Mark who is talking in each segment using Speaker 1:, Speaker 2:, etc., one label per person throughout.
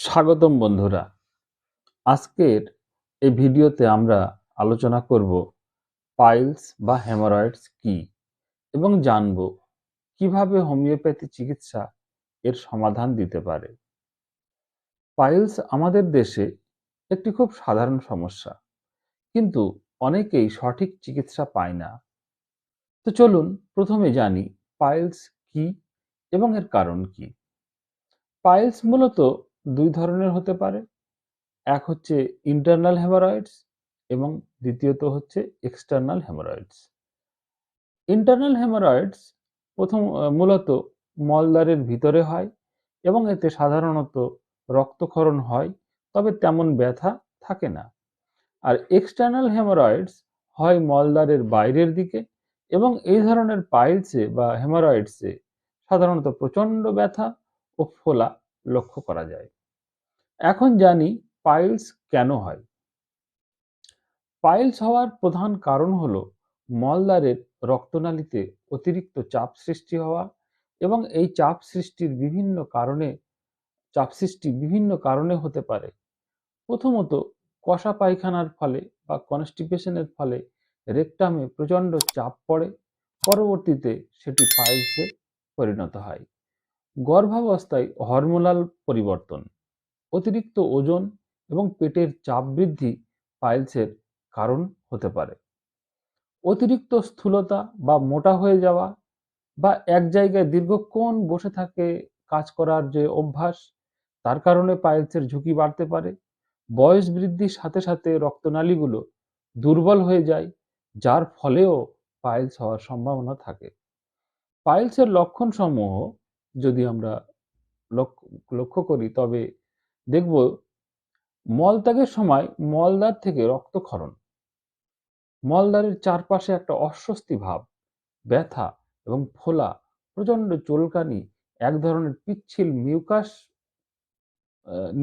Speaker 1: স্বাগতম বন্ধুরা। আজকের এই ভিডিওতে আমরা আলোচনা করব পাইলস বা হেমারয়েডস কি এবং জানব কীভাবে হোমিওপ্যাথি চিকিৎসা এর সমাধান দিতে পারে। পাইলস আমাদের দেশে একটি খুব সাধারণ সমস্যা, কিন্তু অনেকেই সঠিক চিকিৎসা পায় না। তো চলুন প্রথমে জানি পাইলস কি এবং এর কারণ কি। পাইলস মূলত দুই ধরনের হতে পারে। এক হচ্ছে ইন্টারনাল হেমারয়েডস এবং দ্বিতীয়ত হচ্ছে এক্সটার্নাল হেমারয়েডস ইন্টারনাল হেমারয়েডস প্রথম মূলত মলদ্বারের ভিতরে হয় এবং এতে সাধারণত রক্তক্ষরণ হয়, তবে তেমন ব্যথা থাকে না। আর এক্সটার্নাল হেমারয়েডস হয় মলদ্বারের বাইরের দিকে এবং এই ধরনের পাইলসে বা হেমারয়েডসে সাধারণত প্রচণ্ড ব্যথা ও ফোলা লক্ষ্য করা যায়। এখন জানি পাইলস কেন হয়। পাইলস হওয়ার প্রধান কারণ হলো মলদ্বারের রক্তনালীতে অতিরিক্ত চাপ সৃষ্টি হওয়া এবং এই চাপ সৃষ্টির বিভিন্ন কারণে, চাপ সৃষ্টি বিভিন্ন কারণে হতে পারে। প্রথমত, কষা পায়খানার ফলে বা কনস্টিপেশনের ফলে রেকটামে প্রচণ্ড চাপ পড়ে, পরবর্তীতে সেটি পাইলসে পরিণত হয়। গর্ভাবস্থায় হরমোনাল পরিবর্তন, অতিরিক্ত ওজন এবং পেটের চাপ বৃদ্ধি পাইলসের কারণ হতে পারে। অতিরিক্ত স্থূলতা বা মোটা হয়ে যাওয়া বা এক জায়গায় দীর্ঘক্ষণ বসে থাকে কাজ করার যে অভ্যাস, তার কারণে পাইলসের ঝুঁকি বাড়তে পারে। বয়স বৃদ্ধির সাথে সাথে রক্তনালীগুলো দুর্বল হয়ে যায়, যার ফলেও পাইলস হওয়ার সম্ভাবনা থাকে। পাইলসের লক্ষণ সমূহ যদি আমরা লক্ষ্য করি, তবে দেখব মলত্যাগের সময় মলদ্বার থেকে রক্তক্ষরণ। মলদ্বারের চারপাশে একটা অস্বস্তি ভাব, ব্যথা এবং ফোলা, প্রচণ্ড চুলকানি, এক ধরনের পিচ্ছিল মিউকাস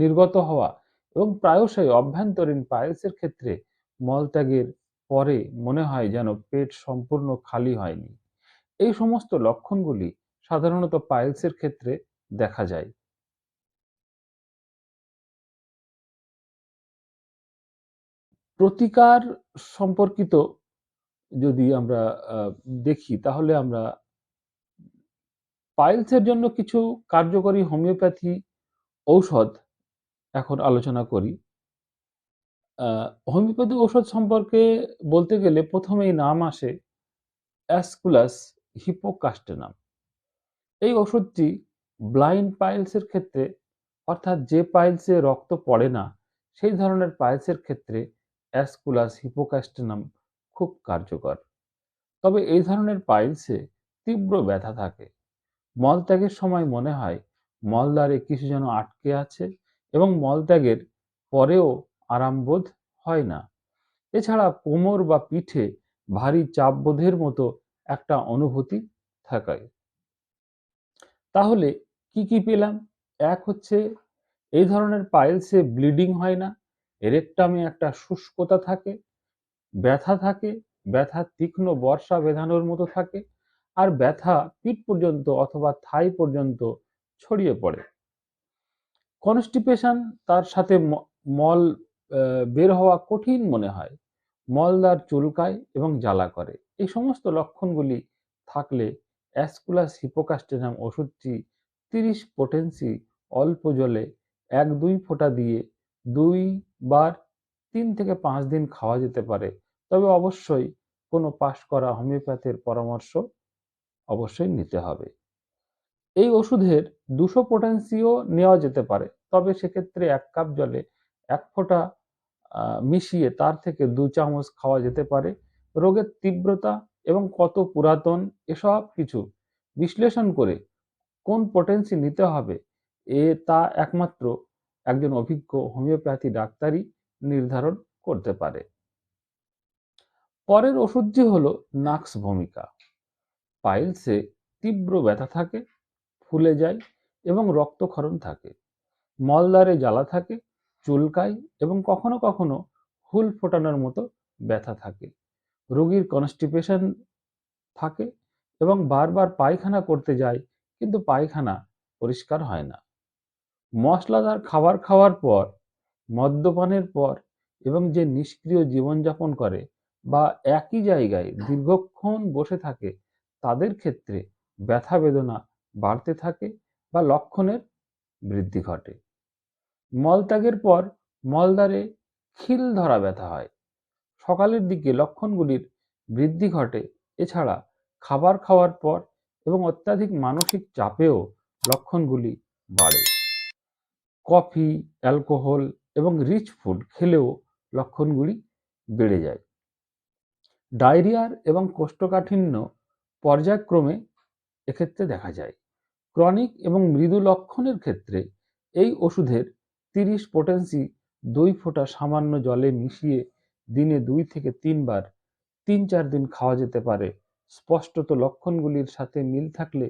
Speaker 1: নির্গত হওয়া এবং প্রায়শই অভ্যন্তরীণ পাইলসের ক্ষেত্রে মলত্যাগের পরে মনে হয় যেন পেট সম্পূর্ণ খালি হয়নি। এই সমস্ত লক্ষণগুলি সাধারণত পাইলসের ক্ষেত্রে দেখা যায়। প্রতিকার সম্পর্কিত যদি আমরা দেখি, তাহলে আমরা পাইলসের জন্য কিছু কার্যকরী হোমিওপ্যাথি ঔষধ এখন আলোচনা করি। হোমিওপ্যাথি ঔষধ সম্পর্কে বলতে গেলে প্রথমেই নাম আসে অ্যাসকুলাস হিপোকাস্টেনাম এই ওষুধটি ব্লাইন্ড পাইলসের ক্ষেত্রে, অর্থাৎ যে পাইলসে রক্ত পড়ে না, সেই ধরনের পাইলসের ক্ষেত্রে অ্যাসকুলাস হিপোকাস্টেনাম খুব কার্যকর। তবে এই ধরনের পাইলসে তীব্র ব্যথা থাকে। মলত্যাগের সময় মনে হয় মলদ্বারে কিছু যেন আটকে আছে এবং মলত্যাগের পরেও আরামবোধ হয় না। এছাড়া কোমর বা পিঠে ভারী চাপ বোধের মতো একটা অনুভূতি থাকায়। তাহলে কি কি পেলাম? এক হচ্ছে এই ধরনের পাইলসে ব্লিডিং হয় না রেকটামে একটা শুষ্কতা থাকে, ব্যথা থাকে, ব্যথা তীক্ষ্ণ বর্ষা বেঁধানোর মতো থাকে, আর ব্যথা পিঠ পর্যন্ত অথবা থাই পর্যন্ত ছড়িয়ে পড়ে। কনস্টিপেশন তার সাথে মল বের হওয়া কঠিন মনে হয় মলদার চুলকায় এবং জ্বালা করে। এই সমস্ত লক্ষণগুলি থাকলে অ্যাসকুলাস হিপোকাস্টেনাম ওষুধটি তিরিশ পোটেন্সি অল্প জলে এক দুই ফোঁটা দিয়ে দুই বার তিন থেকে পাঁচ দিন খাওয়া যেতে পারে। তবে অবশ্যই কোনো পাশ করা হোমিওপ্যাথের পরামর্শ অবশ্যই নিতে হবে। এই ওষুধের দুশো পোটেন্সিও নেওয়া যেতে পারে। তবে সেক্ষেত্রে এক কাপ জলে এক ফোঁটা মিশিয়ে তার থেকে দু চামচ খাওয়া যেতে পারে। রোগের তীব্রতা এবং কত পুরাতন এসব কিছু বিশ্লেষণ করে কোন পটেন্সি নিতে হবে, এ তা একমাত্র একজন অভিজ্ঞ হোমিওপ্যাথি ডাক্তারই নির্ধারণ করতে পারে। পরের ওষুধটি হল নাক্স ভূমিকা। পাইলসে তীব্র ব্যথা থাকে, ফুলে যায় এবং রক্তক্ষরণ থাকে, মলদ্বারে জ্বালা থাকে, চুলকায় এবং কখনো কখনো হুল ফোটানোর মতো ব্যথা থাকে। রোগীর কনস্টিপেশন থাকে এবং বারবার পায়খানা করতে যায় কিন্তু পায়খানা পরিষ্কার হয় না মশলাদার খাবার খাওয়ার পর, মদ্যপানের পর এবং যে নিষ্ক্রিয় জীবনযাপন করে বা একই জায়গায় দীর্ঘক্ষণ বসে থাকে তাদের ক্ষেত্রে ব্যথা-বেদনা বাড়তে থাকে বা লক্ষণের বৃদ্ধি ঘটে। মলত্যাগের পর মলদ্বারে খিল ধরা ব্যথা হয়। সকালের দিকে লক্ষণগুলির বৃদ্ধি ঘটে এছাড়া খাবার খাওয়ার পর এবং অত্যাধিক মানসিক চাপেও লক্ষণগুলি বাড়ে। কফি, অ্যালকোহল এবং রিচ ফুড খেলেও লক্ষণগুলি বেড়ে যায়। ডায়রিয়ার এবং কোষ্ঠকাঠিন্য পর্যায়ক্রমে এক্ষেত্রে দেখা যায়। ক্রনিক এবং মৃদু লক্ষণের ক্ষেত্রে এই ওষুধের তিরিশ পোটেন্সি দুই ফোঁটা সামান্য জলে মিশিয়ে দিনে দুই থেকে তিনবার তিন চার দিন খাওয়া যেতে পারে। স্পষ্টত লক্ষণগুলির সাথে মিল থাকলে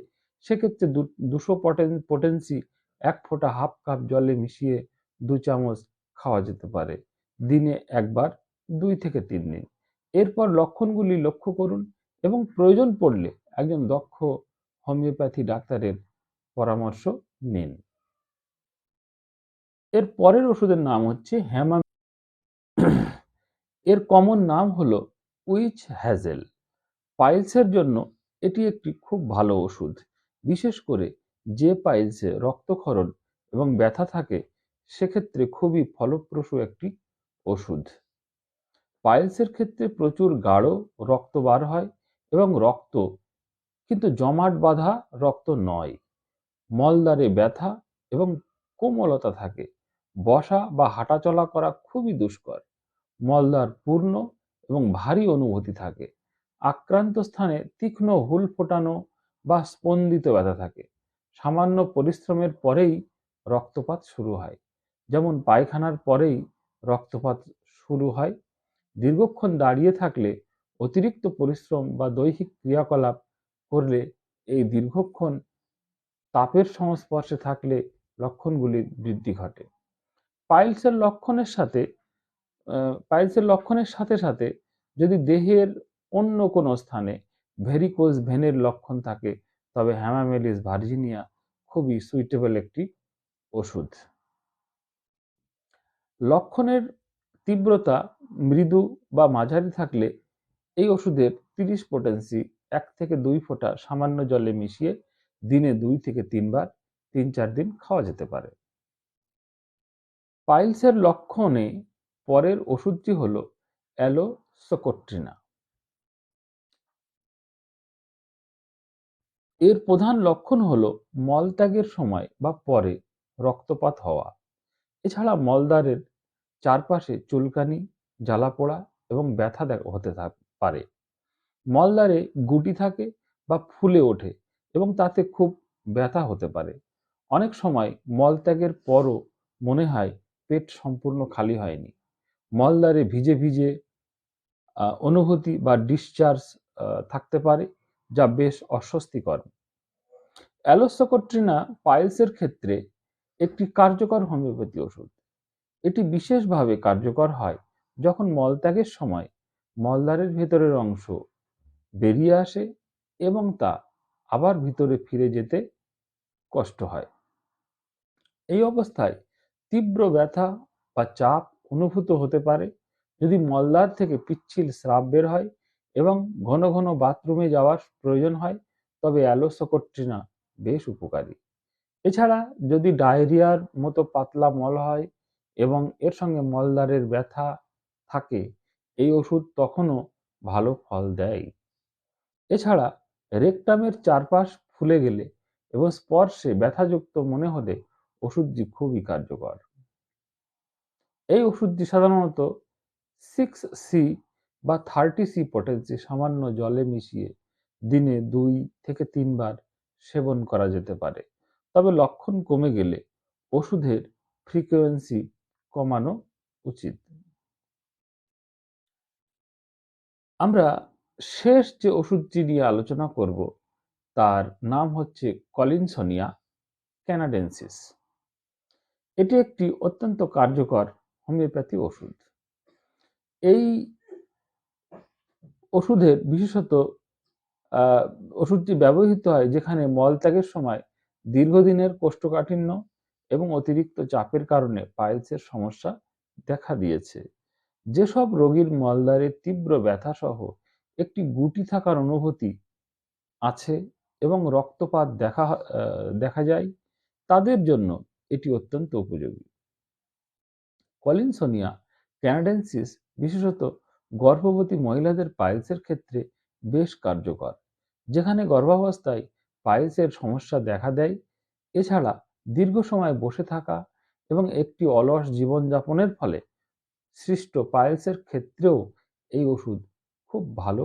Speaker 1: সেক্ষেত্রে দুশো পটেন পোটেন্সি এক ফোঁটা হাফ কাপ জলে মিশিয়ে দু চামচ খাওয়া যেতে পারে। দিনে একবার, দুই থেকে তিন দিন। এরপর লক্ষণগুলি লক্ষ্য করুন এবং প্রয়োজন পড়লে একজন দক্ষ হোমিওপ্যাথি ডাক্তারের পরামর্শ নিন। এর পরের ওষুধের নাম হচ্ছে হ্যামা এর কমন নাম হলো উইচ হ্যাজেল। পাইলসের জন্য এটি একটি খুব ভালো ওষুধ, বিশেষ করে যে পাইলসে রক্তক্ষরণ এবং ব্যথা থাকে, সেক্ষেত্রে খুবই ফলপ্রসূ একটি ওষুধ। পাইলসের ক্ষেত্রে প্রচুর গাঢ় রক্ত বার হয় এবং রক্ত কিন্তু জমাট বাঁধা রক্ত নয়। মলদ্বারে ব্যথা এবং কোমলতা থাকে। বসা বা হাঁটাচলা করা খুবই দুষ্কর। মলদ্বার পূর্ণ এবং ভারী অনুভূতি থাকে। আক্রান্ত স্থানে তীক্ষ্ণ হুল ফোটানো বা স্পন্দিত ব্যথা থাকে। সামান্য পরিশ্রমের পরেই রক্তপাত শুরু হয়। যেমন পায়খানার পরেই রক্তপাত শুরু হয়। দীর্ঘক্ষণ দাঁড়িয়ে থাকলে অতিরিক্ত পরিশ্রম বা দৈহিক ক্রিয়াকলাপ করলে এই দীর্ঘক্ষণ তাপের সংস্পর্শে থাকলে লক্ষণগুলির বৃদ্ধি ঘটে। পাইলসের লক্ষণের সাথে পাইলসের লক্ষণের সাথে সাথে যদি দেহের অন্য কোনো স্থানে ভেরিকোজ ভেনের লক্ষণ থাকে, তবে হ্যামামেলিস ভার্জিনিয়া খুবই সুইটেবল একটি ওষুধ। লক্ষণের তীব্রতা, মৃদু বা মাঝারি থাকলে এই ওষুধের তিরিশ পোটেন্সি এক থেকে দুই ফোঁটা সামান্য জলে মিশিয়ে দিনে দুই থেকে তিনবার, তিন চার দিন খাওয়া যেতে পারে। পাইলসের লক্ষণে পরের ওষুধটি হল অ্যালোসোকোট্রিনা। এর প্রধান লক্ষণ হল মলত্যাগের সময় বা পরে রক্তপাত হওয়া। এছাড়া মলদ্বারের চারপাশে চুলকানি জ্বালা জ্বালাপোড়া এবং ব্যথা হতে পারে। মলদ্বারে গুটি থাকে বা ফুলে ওঠে এবং তাতে খুব ব্যথা হতে পারে। অনেক সময় মলত্যাগের পরও মনে হয় পেট সম্পূর্ণ খালি হয়নি। মলদ্বারে ভিজে ভিজে অনুভূতি বা ডিসচার্জ থাকতে পারে, যা বেশ অস্বস্তিকর। অ্যালোসোকোট্রিনা পাইলসের ক্ষেত্রে একটি কার্যকর হোমিওপ্যাথি ওষুধ। এটি বিশেষভাবে কার্যকর হয় যখন মলত্যাগের সময় মলদ্বারের ভেতরের অংশ বেরিয়ে আসে এবং তা আবার ভিতরে ফিরে যেতে কষ্ট হয়। এই অবস্থায় তীব্র ব্যথা বা চাপ অনুভূত হতে পারে। যদি মলদ্বার থেকে পিচ্ছিল স্রাব বের হয় এবং ঘন ঘন বাথরুমে যাওয়ার প্রয়োজন হয়, তবে অ্যালোসোকোট্রিনা বেশ উপকারী। এছাড়া যদি ডায়রিয়ার মতো পাতলা মল হয় এবং এর সঙ্গে মলদ্বারের ব্যথা থাকে, এই ওষুধ তখনও ভালো ফল দেয়। এছাড়া রেকটামের চারপাশ ফুলে গেলে এবং স্পর্শে ব্যথাযুক্ত মনে হলে ওষুধটি খুবই কার্যকর। এই ওষুধটি সাধারণত সিক্স সি বা থার্টি সি পটেন্সি সামান্য জলে মিশিয়ে দিনে দুই থেকে তিনবার সেবন করা যেতে পারে। তবে লক্ষণ কমে গেলে ওষুধের ফ্রিকোয়েন্সি কমানো উচিত। আমরা শেষ যে ওষুধটি নিয়ে আলোচনা করব, তার নাম হচ্ছে কলিনসোনিয়া ক্যানাডেন্সিস এটি একটি অত্যন্ত কার্যকর হোমিওপ্যাথি ওষুধ। এই ওষুধের বিশেষত ওষুধটি ব্যবহৃত হয় যেখানে মলত্যাগের সময় দীর্ঘদিনের কোষ্ঠকাঠিন্য এবং অতিরিক্ত চাপের কারণে পাইলসের সমস্যা দেখা দিয়েছে। যেসব রোগীর মলদ্বারে তীব্র ব্যথাসহ একটি গুটি থাকার অনুভূতি আছে এবং রক্তপাত দেখা দেখা যায়, তাদের জন্য এটি অত্যন্ত উপযোগী। কলিনসোনিয়া ক্যানাডেন্সিস, বিশেষত গর্ভবতী মহিলাদের পাইলসের ক্ষেত্রে বেশ কার্যকর, যেখানে গর্ভাবস্থায় পাইলসের সমস্যা দেখা দেয়। এছাড়া দীর্ঘ সময় বসে থাকা এবং একটি অলস জীবনযাপনের ফলে সৃষ্ট পাইলসের ক্ষেত্রেও এই ওষুধ খুব ভালো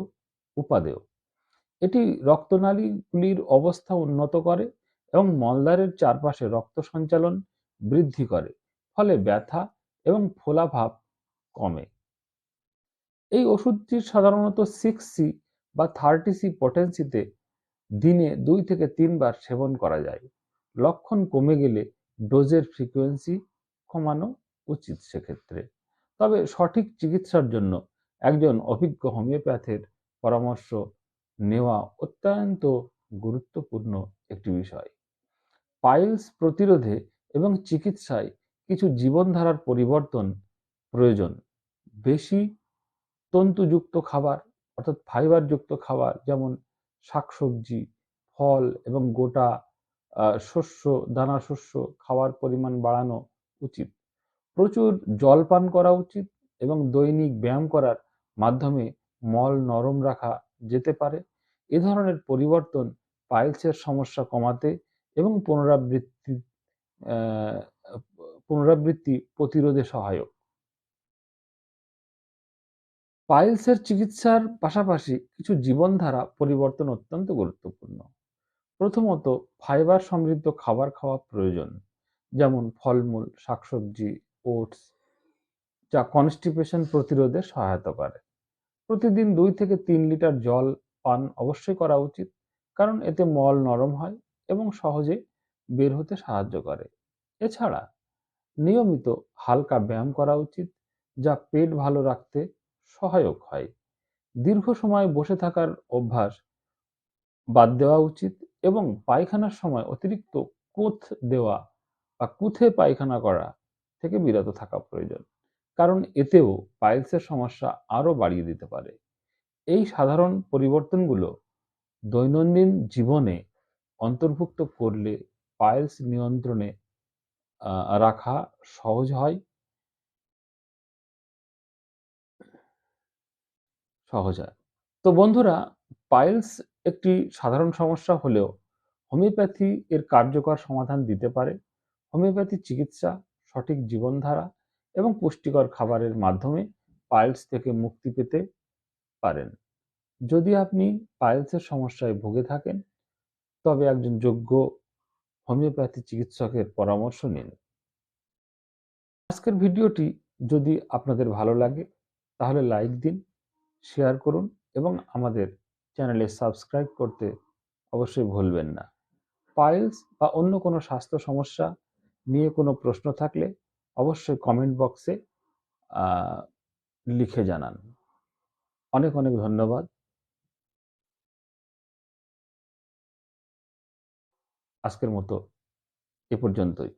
Speaker 1: উপাদেয়। এটি রক্তনালীগুলির অবস্থা উন্নত করে এবং মলদ্বারের চারপাশে রক্ত সঞ্চালন বৃদ্ধি করে, ফলে ব্যথা এবং ফোলাভাব কমে। এই ওষুধটি সাধারণত সিক্স সি বা থার্টি সি পটেন্সিতে দিনে দুই থেকে তিনবার সেবন করা যায়। লক্ষণ কমে গেলে ডোজের ফ্রিকোয়েন্সি কমানো উচিত সেক্ষেত্রে। তবে সঠিক চিকিৎসার জন্য একজন অভিজ্ঞ হোমিওপ্যাথের পরামর্শ নেওয়া অত্যন্ত গুরুত্বপূর্ণ একটি বিষয়। পাইলস প্রতিরোধে এবং চিকিৎসায় কিছু জীবনধারার পরিবর্তন প্রয়োজন। বেশি তন্তুযুক্ত খাবার, অর্থাৎ ফাইবারযুক্ত খাবার, যেমন শাকসবজি, ফল এবং গোটা শস্য, দানা শস্য খাওয়ার পরিমাণ বাড়ানো উচিত। প্রচুর জল পান করা উচিত এবং দৈনিক ব্যায়াম করার মাধ্যমে মল নরম রাখা যেতে পারে। এ ধরনের পরিবর্তন পাইলসের সমস্যা কমাতে এবং পুনরাবৃত্তি পুনরাবৃত্তি প্রতিরোধে সহায়ক। পাইলসের চিকিৎসার পাশাপাশি কিছু জীবনধারা পরিবর্তন অত্যন্ত গুরুত্বপূর্ণ। প্রথমত, ফাইবার সমৃদ্ধ খাবার খাওয়া প্রয়োজন, যেমন ফলমূল, শাকসবজি, ওটস, যা কনস্টিপেশন প্রতিরোধে সহায়তা করে। প্রতিদিন দুই থেকে তিন লিটার জল, পান অবশ্যই করা উচিত, কারণ এতে মল নরম হয় এবং সহজে বের হতে সাহায্য করে। এছাড়া নিয়মিত হালকা ব্যায়াম করা উচিত, যা পেট ভালো রাখতে সহায়ক হয়। দীর্ঘ সময় বসে থাকার অভ্যাস বাদ দেওয়া উচিত এবং পায়খানার সময় অতিরিক্ত কোথ দেওয়া বা কুথে পায়খানা করা থেকে বিরত থাকা প্রয়োজন, কারণ এতেও পাইলসের সমস্যা আরও বাড়িয়ে দিতে পারে। এই সাধারণ পরিবর্তনগুলো দৈনন্দিন জীবনে অন্তর্ভুক্ত করলে পাইলস নিয়ন্ত্রণে রাখা সহজ হয়? সহজ হয়। তো বন্ধুরা, পাইলস একটি সাধারণ সমস্যা হলেও হোমিওপ্যাথি এর কার্যকর সমাধান দিতে পারে। হোমিওপ্যাথি চিকিৎসা, সঠিক জীবনধারা এবং পুষ্টিকর খাবারের মাধ্যমে পাইলস থেকে মুক্তি পেতে পারেন। যদি আপনি পাইলসের সমস্যায় ভুগে থাকেন, তবে একজন যোগ্য হোমিওপ্যাথি চিকিৎসকের পরামর্শ নিন। আজকের ভিডিওটি যদি আপনাদের ভালো লাগে, তাহলে লাইক দিন, শেয়ার করুন এবং আমাদের চ্যানেলে সাবস্ক্রাইব করতে অবশ্যই ভুলবেন না। পাইলস বা অন্য কোনো স্বাস্থ্য সমস্যা নিয়ে কোনো প্রশ্ন থাকলে অবশ্যই কমেন্ট বক্সে লিখে জানান। অনেক অনেক ধন্যবাদ। আজকের মতো এ পর্যন্তই।